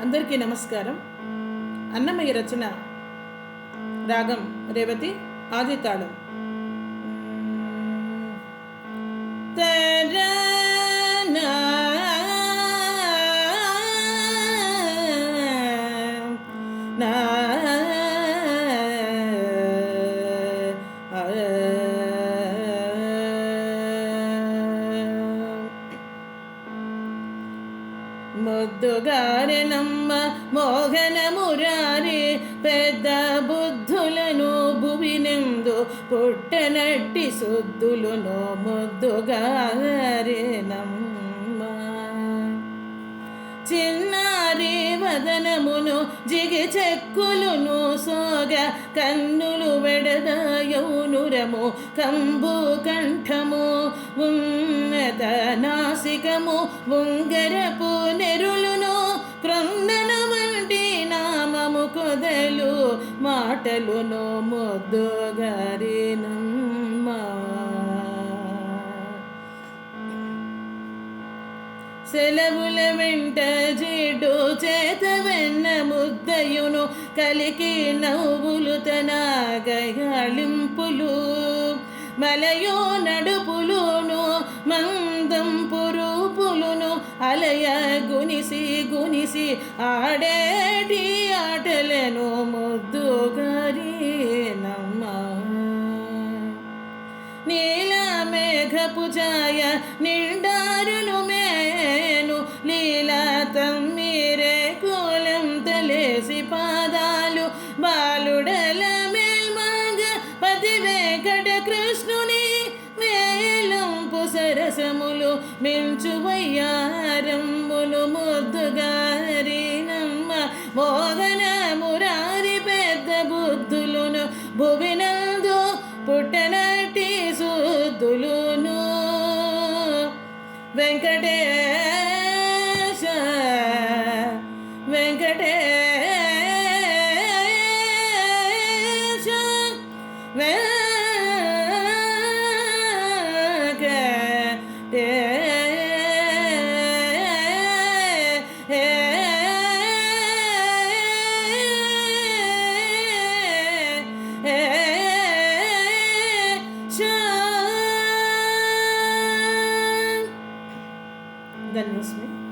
అందరికీ నమస్కారం. అన్నమయ్య రచన రాగం రేవతి ఆదితాళం. ముద్దుగారెనమ్మ మోహన మురారి పెద్ద బుద్ధులను భువినెందు పుట్టనట్టి శుద్ధులను ముద్దుగారెనమ్మ. చిన్నారి వదనమును జిగి చెక్కులును సోగ కన్నులు వెడదా మధురము కంబు కంఠము ఉన్నత నాసికము ఉంగరపు నెరులును క్రొందన వంటి నామము కొదలు మాటలును ముద్దు సెలవుల వెంట జీడు చేత వెన్న ముద్దయును కలికి నవ్వులు తన గయాళింపులు. మలయో నడుపులును మందం పురుపులును అలయ గునిసి గునిసి ఆడేటి ఆటలను ముద్దుగారి నమ్మ. నీ మేఘపు ఛాయ నిండారును మేను లీలా తమ్మిరే కూలం తలేసి పాదాలు. బాలుడల మేల్మాగ పతి వెంకట కృష్ణుని మేలంపు సరసములు మించు వయ్యారమ్ములు ముద్దుగారి నమ్మ మోహన మురారి పెద్ద బుద్ధులును భువినందు వెంకటే جدا مثمر